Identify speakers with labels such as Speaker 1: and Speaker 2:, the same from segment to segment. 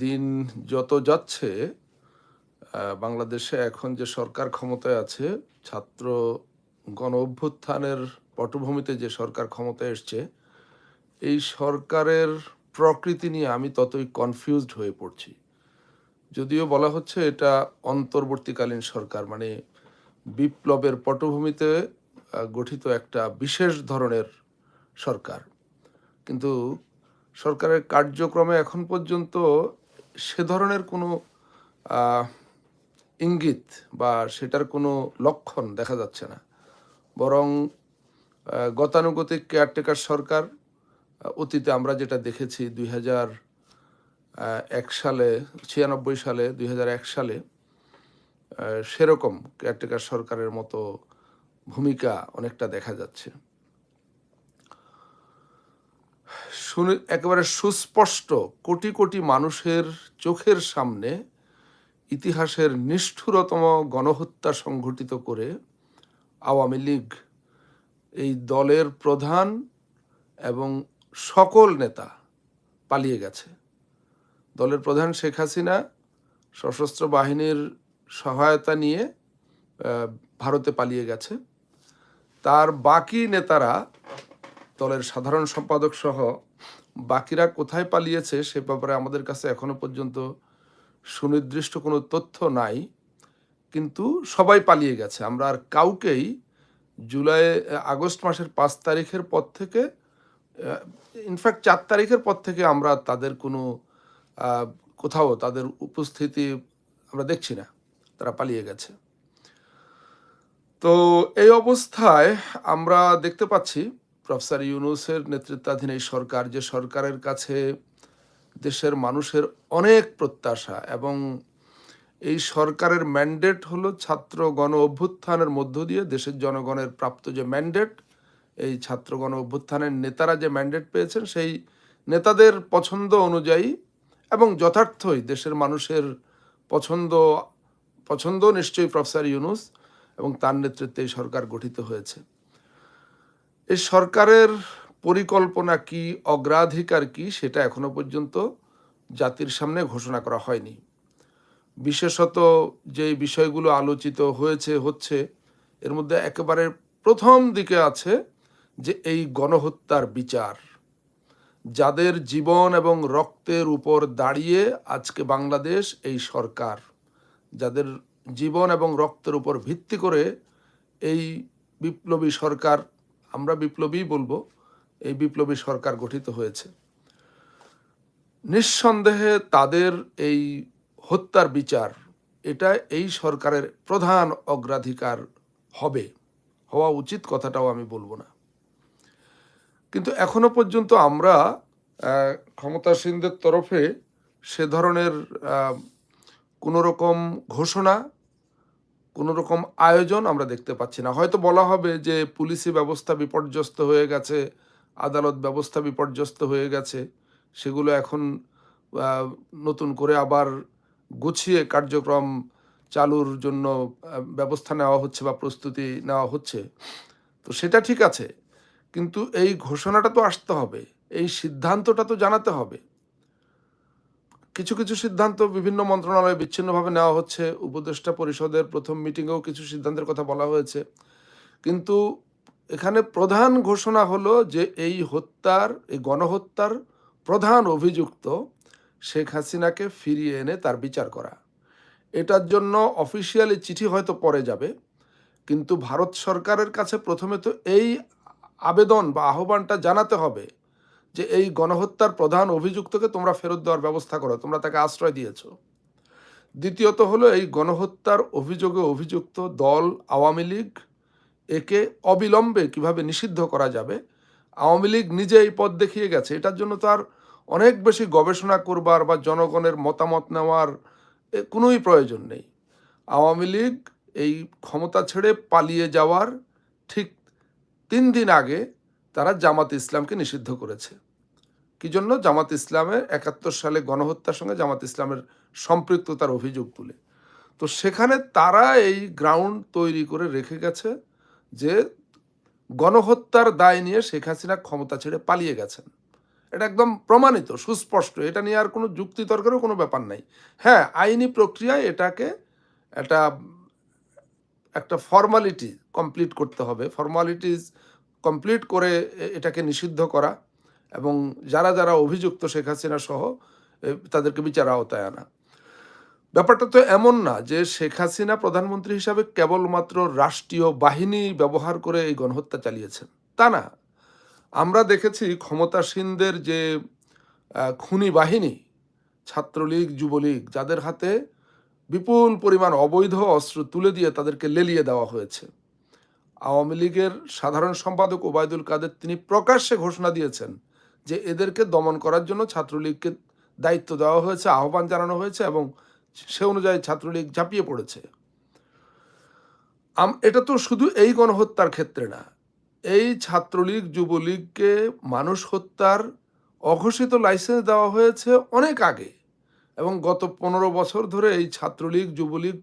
Speaker 1: দিন যত যাচ্ছে বাংলাদেশে এখন যে সরকার ক্ষমতায় আছে, ছাত্র গণ অভ্যুত্থানের পটভূমিতে যে সরকার ক্ষমতায় এসছে, এই সরকারের প্রকৃতি নিয়ে আমি ততই কনফিউজড হয়ে পড়ছি। যদিও বলা হচ্ছে এটা অন্তর্বর্তীকালীন সরকার মানে বিপ্লবের পটভূমিতে গঠিত একটা বিশেষ ধরনের সরকার। কিন্তু সরকারের কার্যক্রমে এখন পর্যন্ত সে ধরনের কোনো ইঙ্গিত বা সেটার কোনো লক্ষণ দেখা যাচ্ছে না। বরং গতানুগতিক কেয়ারটেকার সরকার অতীতে আমরা যেটা দেখেছি দুই হাজার এক সালে, ছিয়ানব্বই সালে, দুই এক সালে সেরকম কেয়ারটেকার সরকারের মতো ভূমিকা অনেকটা দেখা যাচ্ছে। শুনে একেবারে সুস্পষ্ট কোটি কোটি মানুষের চোখের সামনে ইতিহাসের নিষ্ঠুরতম গণহত্যা সংঘটিত করে আওয়ামী লীগ, এই দলের প্রধান এবং সকল নেতা পালিয়ে গেছে। দলের প্রধান শেখ হাসিনা সশস্ত্র বাহিনীর সহায়তা নিয়ে ভারতে পালিয়ে গেছে। তার বাকি নেতারা দলের সাধারণ সম্পাদক সহ বাকিরা কোথায় পালিয়েছে সে ব্যাপারে আমাদের কাছে এখনও পর্যন্ত সুনির্দিষ্ট কোনো তথ্য নাই। কিন্তু সবাই পালিয়ে গেছে। আমরা আর কাউকেই জুলাই, আগস্ট মাসের পাঁচ তারিখের পর থেকে ইনফ্যাক্ট চার তারিখের পর থেকে আমরা তাদের কোনো কোথাও তাদের উপস্থিতি আমরা দেখছি না। তারা পালিয়ে গেছে। তো এই অবস্থায় আমরা দেখতে পাচ্ছি প্রফেসর ইউনুসের নেতৃত্বাধীন এই সরকার, যে সরকারের কাছে দেশের মানুষের অনেক প্রত্যাশা এবং এই সরকারের ম্যান্ডেট হলো ছাত্র গণ অভ্যুত্থানের মধ্য দিয়ে দেশের জনগণের প্রাপ্ত যে ম্যান্ডেট, এই ছাত্র গণ অভ্যুত্থানের নেতারা যে ম্যান্ডেট পেয়েছেন সেই নেতাদের পছন্দ অনুযায়ী এবং যথার্থই দেশের মানুষের পছন্দ পছন্দ নিশ্চয়ই প্রফেসর ইউনুস এবং তার নেতৃত্বে সরকার গঠিত হয়েছে। এই সরকারের পরিকল্পনা কি, অগ্রাধিকার কি, সেটা এখনও পর্যন্ত জাতির সামনে ঘোষণা করা হয়নি। বিশেষত যে বিষয়গুলো আলোচিত হয়েছে, হচ্ছে, এর মধ্যে একেবারে প্রথম দিকে আছে যে এই গণহত্যার বিচার। যাদের জীবন এবং রক্তের উপর দাঁড়িয়ে আজকে বাংলাদেশ এই সরকার, যাদের জীবন এবং রক্তের উপর ভিত্তি করে এই বিপ্লবী সরকার আমরা বিপ্লবী বলব, এই বিপ্লবী সরকার গঠিত হয়েছে। নিঃসন্দেহে তাদের এই হত্যার বিচার, এটা এই সরকারের প্রধান অগ্রাধিকার হবে, হওয়া উচিত কথাটাও আমি বলব না। কিন্তু এখনও পর্যন্ত আমরা ক্ষমতাসীনদের তরফে সে ধরনের কোনো রকম ঘোষণা কোনো রকম আয়োজন আমরা দেখতে পাচ্ছি না। হয়তো বলা হবে যে পুলিশি ব্যবস্থা বিপর্যস্ত হয়ে গেছে, আদালত ব্যবস্থা বিপর্যস্ত হয়ে গেছে, সেগুলো এখন নতুন করে আবার গুছিয়ে কার্যক্রম চালুর জন্য ব্যবস্থা নেওয়া হচ্ছে বা প্রস্তুতি নেওয়া হচ্ছে। তো সেটা ঠিক আছে, কিন্তু এই ঘোষণাটা তো আসতে হবে, এই সিদ্ধান্তটা তো জানাতে হবে। কিছু কিছু সিদ্ধান্ত বিভিন্ন মন্ত্রণালয়ে বিচ্ছিন্নভাবে নেওয়া হচ্ছে। উপদেষ্টা পরিষদের প্রথম মিটিংয়েও কিছু সিদ্ধান্তের কথা বলা হয়েছে। কিন্তু এখানে প্রধান ঘোষণা হলো যে এই হত্যার, এই গণহত্যার প্রধান অভিযুক্ত শেখ হাসিনাকে ফিরিয়ে এনে তার বিচার করা। এটার জন্য অফিসিয়ালি চিঠি হয়তো পরে যাবে, কিন্তু ভারত সরকারের কাছে প্রথমে তো এই আবেদন বা আহ্বানটা জানাতে হবে যে এই গণহত্যার প্রধান অভিযুক্তকে তোমরা ফেরত দেওয়ার ব্যবস্থা করো, তোমরা তাকে আশ্রয় দিয়েছ। দ্বিতীয়ত হলো এই গণহত্যার অভিযোগে অভিযুক্ত দল, আওয়ামী লীগ, একে অবিলম্বে কীভাবে নিষিদ্ধ করা যাবে, আওয়ামী লীগ নিজে এই পথ দেখিয়ে গেছে। এটার জন্য তার অনেক বেশি গবেষণা করবার বা জনগণের মতামত নেওয়ার কোনোই প্রয়োজন নেই। আওয়ামী লীগ এই ক্ষমতা ছেড়ে পালিয়ে যাওয়ার ঠিক তিন দিন আগে তারা জামাত ইসলামকে নিষিদ্ধ করেছে। কি জন্য? জামাত ইসলামের একাত্তর সালে গণহত্যার সঙ্গে জামাত ইসলামের সম্পৃক্ততার অভিযোগ তুলে। তো সেখানে তারা এই গ্রাউন্ড তৈরি করে রেখে গেছে যে গণহত্যার দায় নিয়ে শেখ হাসিনা ক্ষমতা ছেড়ে পালিয়ে গেছেন। এটা একদম প্রমাণিত, সুস্পষ্ট। এটা নিয়ে আর কোনো যুক্তি তর্কেরও কোনো ব্যাপার নাই। হ্যাঁ আইনি প্রক্রিয়ায় এটাকে একটা একটা ফর্মালিটি কমপ্লিট করতে হবে। ফর্মালিটিস কমপ্লিট করে এটাকে নিষিদ্ধ করা। এবং যারা যারা অভিযুক্ত শেখ হাসিনা সহ তাদেরকে বিচার আওতায় আনা। ব্যাপারটা তো এমন না যে শেখ হাসিনা প্রধানমন্ত্রী হিসাবে কেবলমাত্র রাষ্ট্রীয় বাহিনী ব্যবহার করে এই গণহত্যা চালিয়েছেন। তা না। আমরা দেখেছি ক্ষমতাসীনদের যে খুনি বাহিনী, ছাত্রলীগ, যুবলীগ, যাদের হাতে বিপুল পরিমাণ অবৈধ অস্ত্র তুলে দিয়ে তাদেরকে লেলিয়ে দেওয়া হয়েছে। আওয়ামী লীগের সাধারণ সম্পাদক ওবায়দুল কাদের তিনি প্রকাশ্যে ঘোষণা দিয়েছেন যে এদেরকে দমন করার জন্য ছাত্রলীগকে দায়িত্ব দেওয়া হয়েছে, আহ্বান জানানো হয়েছে এবং সে অনুযায়ী ছাত্রলীগ ঝাঁপিয়ে পড়েছে। এটা তো শুধু এই গণহত্যার ক্ষেত্রে না, এই ছাত্রলীগ, যুবলীগকে মানুষ হত্যার অঘোষিত লাইসেন্স দেওয়া হয়েছে অনেক আগে এবং গত পনেরো বছর ধরে এই ছাত্রলীগ, যুবলীগ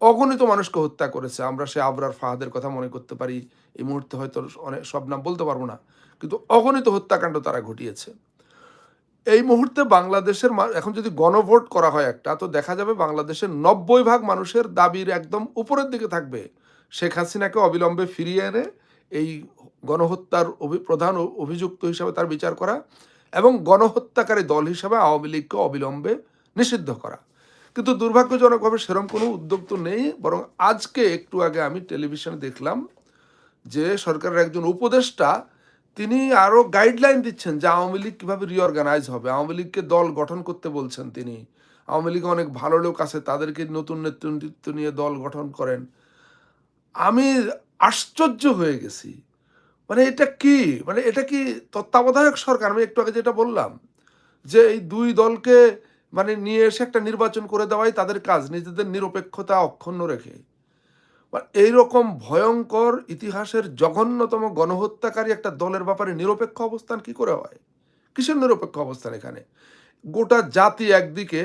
Speaker 1: অগণিত মানুষকে হত্যা করেছে। আমরা সে আবরার ফাহাদের কথা মনে করতে পারি। এই মুহূর্তে হয়তো অনেক সব নাম বলতে পারব না। কিন্তু অগণিত হত্যাকাণ্ড তারা ঘটিয়েছে। এই মুহূর্তে বাংলাদেশের এখন যদি গণভোট করা হয় একটা, তো দেখা যাবে বাংলাদেশের নব্বই ভাগ মানুষের দাবির একদম উপরের দিকে থাকবে। শেখ হাসিনাকে অবিলম্বে ফিরিয়ে এনে এই গণহত্যার প্রধান অভিযুক্ত হিসাবে তার বিচার করা এবং গণহত্যাকারী দল হিসাবে আওয়ামী লীগকে অবিলম্বে নিষিদ্ধ করা। কিন্তু দুর্ভাগ্যজনকভাবে সেরকম কোনো উদ্যোগ তো নেই, বরং আজকে একটু আগে আমি টেলিভিশনে দেখলাম যে সরকারের একজন উপদেষ্টা, তিনি আরও গাইডলাইন দিচ্ছেন যে আওয়ামী লীগ কীভাবে রিঅর্গানাইজ হবে। আওয়ামী লীগকে দল গঠন করতে বলছেন তিনি। আওয়ামী লীগে অনেক ভালো লোক আছে, তাদেরকে নতুন নেতৃত্ব নিয়ে দল গঠন করেন। আমি আশ্চর্য হয়ে গেছি। মানে এটা কি? মানে এটা কি তত্ত্বাবধায়ক সরকার? আমি একটু আগে যেটা বললাম যে এই দুই দলকে মানে নিয়ে এসে একটা নির্বাচন করে দেওয়াই তাদের কাজ, নিজেদের নিরপেক্ষতা অক্ষুণ্ণ রেখে। মানে এইরকম ভয়ঙ্কর ইতিহাসের জঘন্যতম গণহত্যাকারী একটা দলের ব্যাপারে নিরপেক্ষ অবস্থান কি করে হয়? কিসের নিরপেক্ষ অবস্থান এখানে? গোটা জাতি একদিকে,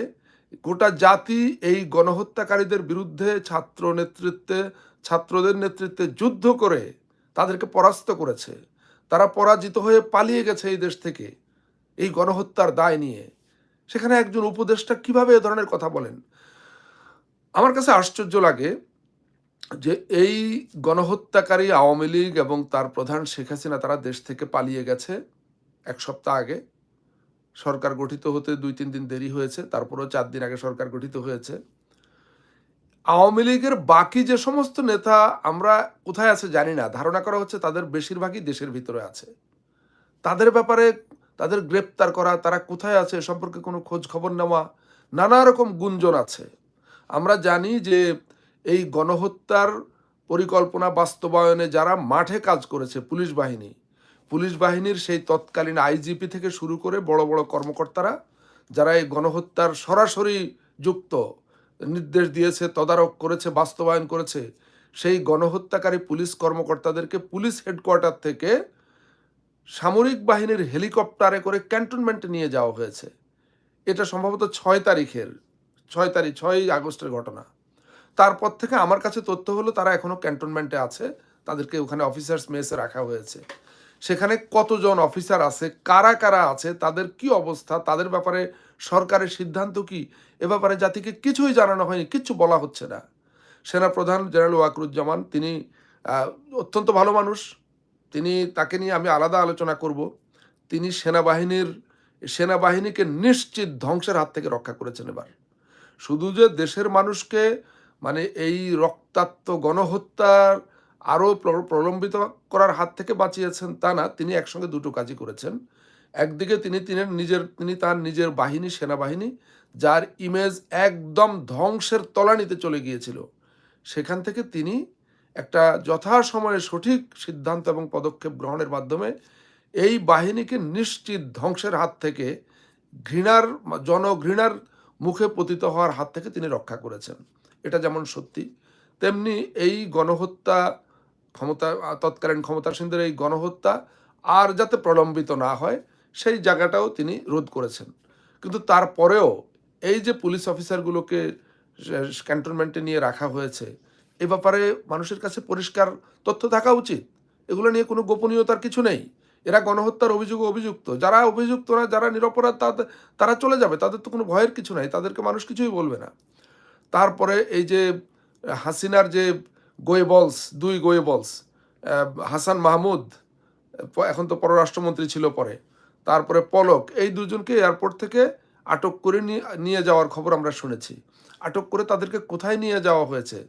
Speaker 1: গোটা জাতি এই গণহত্যাকারীদের বিরুদ্ধে ছাত্র নেতৃত্বে, ছাত্রদের নেতৃত্বে যুদ্ধ করে তাদেরকে পরাস্ত করেছে। তারা পরাজিত হয়ে পালিয়ে গেছে এই দেশ থেকে। এই গণহত্যার দায় নিয়ে। সেখানে একজন উপদেষ্টা কীভাবে এ ধরনের কথা বলেন? আমার কাছে আশ্চর্য লাগে যে এই গণহত্যাকারী আওয়ামী লীগ এবং তার প্রধান শেখ হাসিনা তারা দেশ থেকে পালিয়ে গেছে এক সপ্তাহ আগে। সরকার গঠিত হতে দুই, তিন দিন দেরি হয়েছে, তারপরেও চার দিন আগে সরকার গঠিত হয়েছে। আওয়ামী লীগের বাকি যে সমস্ত নেতা আমরা কোথায় আছে জানি না, ধারণা করা হচ্ছে তাদের বেশিরভাগই দেশের ভিতরে আছে। তাদের ব্যাপারে তাদের গ্রেপ্তার করা, তারা কোথায় আছে সম্পর্কে কোনো খোঁজ খবর নেওয়া, নানা রকম গুঞ্জন আছে। আমরা জানি যে এই গণহত্যার পরিকল্পনা বাস্তবায়নে যারা মাঠে কাজ করেছে, পুলিশ বাহিনী, পুলিশ বাহিনীর সেই তৎকালীন আইজিপি থেকে শুরু করে বড় বড় কর্মকর্তারা যারা এই গণহত্যার সরাসরি যুক্ত, নির্দেশ দিয়েছে, তদারক করেছে, বাস্তবায়ন করেছে, সেই গণহত্যাকারী পুলিশ কর্মকর্তাদেরকে পুলিশ হেডকোয়ার্টার থেকে সামরিক বাহিনীর হেলিকপ্টারে করে ক্যান্টনমেন্টে নিয়ে যাওয়া হয়েছে। এটা সম্ভবত ছয় তারিখের, ছয় তারিখ ছয় আগস্টের ঘটনা। তারপর থেকে আমার কাছে তথ্য হলো, তারা এখনও ক্যান্টনমেন্টে আছে। তাদেরকে ওখানে অফিসার্স মেসে রাখা হয়েছে। সেখানে কতজন অফিসার আছে, কারা কারা আছে, তাদের কি অবস্থা, তাদের ব্যাপারে সরকারের সিদ্ধান্ত কি, এ ব্যাপারে জাতিকে কিছুই জানানো হয়নি, কিচ্ছু বলা হচ্ছে না। সেনাপ্রধান জেনারেল ওয়াকরুজ্জামান, তিনি অত্যন্ত ভালো মানুষ তিনি তাকে নিয়ে আমি আলাদা আলোচনা করব। তিনি সেনাবাহিনীর, সেনাবাহিনীকে নিশ্চিত ধ্বংসের হাত থেকে রক্ষা করেছেন এবার। শুধু যে দেশের মানুষকে মানে এই রক্তাক্ত গণহত্যার আরও প্রলম্বিত করার হাত থেকে বাঁচিয়েছেন তা না, তিনি একসঙ্গে দুটো কাজই করেছেন। একদিকে তিনি তিনি নিজের, তিনি তার নিজের বাহিনী, সেনাবাহিনী, যার ইমেজ একদম ধ্বংসের তলানিতে চলে গিয়েছিল। সেখান থেকে তিনি একটা যথাসময়ে সঠিক সিদ্ধান্ত এবং পদক্ষেপ গ্রহণের মাধ্যমে এই বাহিনীকে নিশ্চিত ধ্বংসের হাত থেকে ঘৃণার, জনঘৃণার মুখে পতিত হওয়ার হাত থেকে তিনি রক্ষা করেছেন। এটা যেমন সত্যি, তেমনি এই গণহত্যা ক্ষমতা, তৎকালীন ক্ষমতাসীনদের এই গণহত্যা আর যাতে প্রলম্বিত না হয়, সেই জায়গাটাও তিনি রোধ করেছেন। কিন্তু তারপরেও এই যে পুলিশ অফিসারগুলোকে ক্যান্টনমেন্টে নিয়ে রাখা হয়েছে এ ব্যাপারে মানুষের কাছে পরিষ্কার তথ্য থাকা উচিত। এগুলো নিয়ে কোনো গোপনীয়তার কিছু নেই। এরা গণহত্যার অভিযোগে অভিযুক্ত। যারা অভিযুক্ত না যারা নিরপরাধ তাদের তারা চলে যাবে। তাদের তো কোনো ভয়ের কিছু নাই। তাদেরকে মানুষ কিছুই বলবে না। তারপরে এই যে হাসিনার যে গোয়েবলস দুই গোয়েবলস আহ, হাসান মাহমুদ এখন তো পররাষ্ট্রমন্ত্রী ছিল পরে। তারপরে পলক এই দুজনকে এয়ারপোর্ট থেকে আটক করে নিয়ে যাওয়ার খবর আমরা শুনেছি। আটক করে তাদেরকে কোথায় নিয়ে যাওয়া হয়েছে?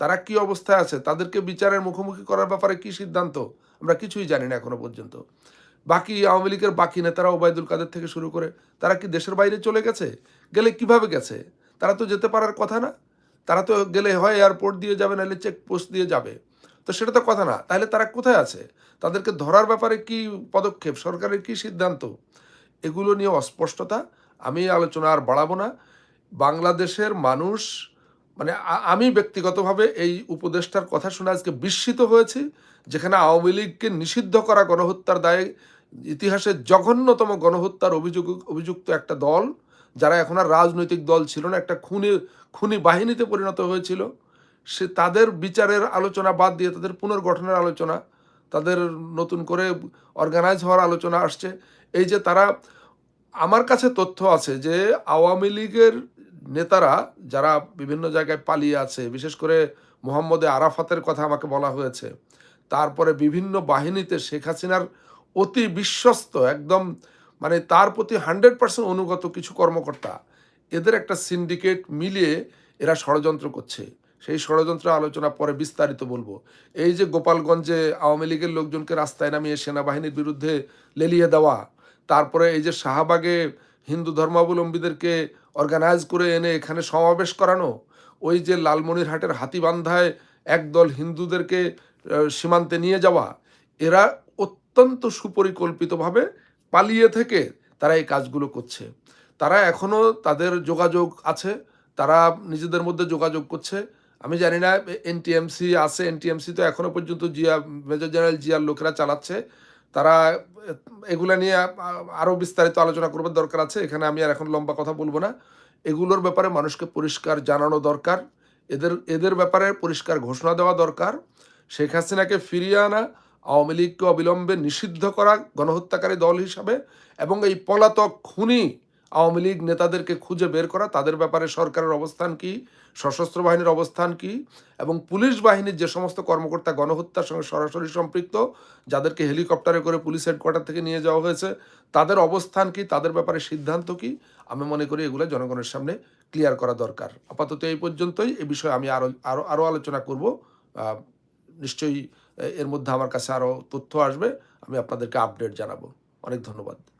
Speaker 1: তারা কি অবস্থায় আছে? তাদেরকে বিচারের মুখোমুখি করার ব্যাপারে কি সিদ্ধান্ত? আমরা কিছুই জানি না এখনও পর্যন্ত। বাকি আওয়ামী লীগের বাকি নেতারা ওবায়দুল কাদের থেকে শুরু করে, তারা কি দেশের বাইরে চলে গেছে? গেলে কীভাবে গেছে? তারা তো যেতে পারার কথা না। তারা তো গেলে হয় এয়ারপোর্ট দিয়ে যাবে, নাহলে চেকপোস্ট দিয়ে যাবে। তো সেটা তো কথা না। তাহলে তারা কোথায় আছে? তাদেরকে ধরার ব্যাপারে কি পদক্ষেপ? সরকারের কি সিদ্ধান্ত? এগুলো নিয়ে অস্পষ্টতা আমি আলোচনা আর বাড়াবো না। বাংলাদেশের মানুষ মানে আমি ব্যক্তিগতভাবে এই উপদেষ্টার কথা শুনে আজকে বিস্মিত হয়েছি, যেখানে আওয়ামী লীগকে নিষিদ্ধ করা গণহত্যার দায়ে ইতিহাসের জঘন্যতম গণহত্যার অভিযোগ, অভিযুক্ত একটা দল, যারা এখন আর রাজনৈতিক দল ছিল না, একটা খুনি খুনি বাহিনীতে পরিণত হয়েছিল। সে তাদের বিচারের আলোচনা বাদ দিয়ে, তাদের পুনর্গঠনের আলোচনা, তাদের নতুন করে অর্গানাইজ হওয়ার আলোচনা আসছে। এই যে তারা, আমার কাছে তথ্য আছে যে আওয়ামী লীগের নেতারা যারা বিভিন্ন জায়গায় পালিয়ে আছে, বিশেষ করে মোহাম্মদে আরাফাতের কথা আমাকে বলা হয়েছে, তারপরে বিভিন্ন বাহিনীতে শেখ হাসিনার অতি বিশ্বস্ত, একদম মানে তার প্রতি হান্ড্রেড পার্সেন্ট অনুগত কিছু কর্মকর্তা, এদের একটা সিন্ডিকেট মিলিয়ে এরা ষড়যন্ত্র করছে। সেই ষড়যন্ত্র আলোচনা পরে বিস্তারিত বলব। এই যে গোপালগঞ্জে আওয়ামী লীগের লোকজনকে রাস্তায় নামিয়ে সেনাবাহিনীর বিরুদ্ধে লেলিয়ে দেওয়া, তারপরে এই যে শাহবাগে হিন্দু ধর্মাবলম্বীদেরকে অর্গানাইজ করে এনে এখানে সমাবেশ করানো, ওই যে লালমনিরহাটের হাতিবান্ধায় একদল হিন্দুদেরকে সীমান্তে নিয়ে যাওয়া, এরা অত্যন্ত সুপরিকল্পিতভাবে পালিয়ে থেকে তারা এই কাজগুলো করছে। তারা এখনও তাদের যোগাযোগ আছে, তারা নিজেদের মধ্যে যোগাযোগ করছে। আমি জানি না এনটিএমসি আছে, এনটিএমসি তো এখনও পর্যন্ত জিয়া, মেজর জেনারেল জিয়ার লোকেরা চালাচ্ছে। তারা, এগুলা নিয়ে আরও বিস্তারিত আলোচনা করবার দরকার আছে। এখানে আমি আর এখন লম্বা কথা বলব না। এগুলোর ব্যাপারে মানুষকে পরিষ্কার জানানো দরকার। এদের এদের ব্যাপারে পরিষ্কার ঘোষণা দেওয়া দরকার। শেখ হাসিনাকে ফিরিয়ে আনা, আওয়ামী লীগকে অবিলম্বে নিষিদ্ধ করা গণহত্যাকারী দল হিসাবে এবং এই পলাতক খুনি আওয়ামী লীগ নেতাদেরকে খুঁজে বের করা, তাদের ব্যাপারে সরকারের অবস্থান কি সশস্ত্র বাহিনীর অবস্থান কি? এবং পুলিশ বাহিনীর যে সমস্ত কর্মকর্তা গণহত্যার সঙ্গে সরাসরি সম্পৃক্ত, যাদেরকে হেলিকপ্টারে করে পুলিশ হেডকোয়ার্টার থেকে নিয়ে যাওয়া হয়েছে, তাদের অবস্থান কি? তাদের ব্যাপারে সিদ্ধান্ত কি? আমি মনে করি এগুলো জনগণের সামনে ক্লিয়ার করা দরকার। আপাতত এই পর্যন্তই। এ বিষয়ে আমি আরও আরও আরও আলোচনা করব। নিশ্চয়ই এর মধ্যে আমার কাছে আরও তথ্য আসবে। আমি আপনাদেরকে আপডেট জানাব। অনেক ধন্যবাদ।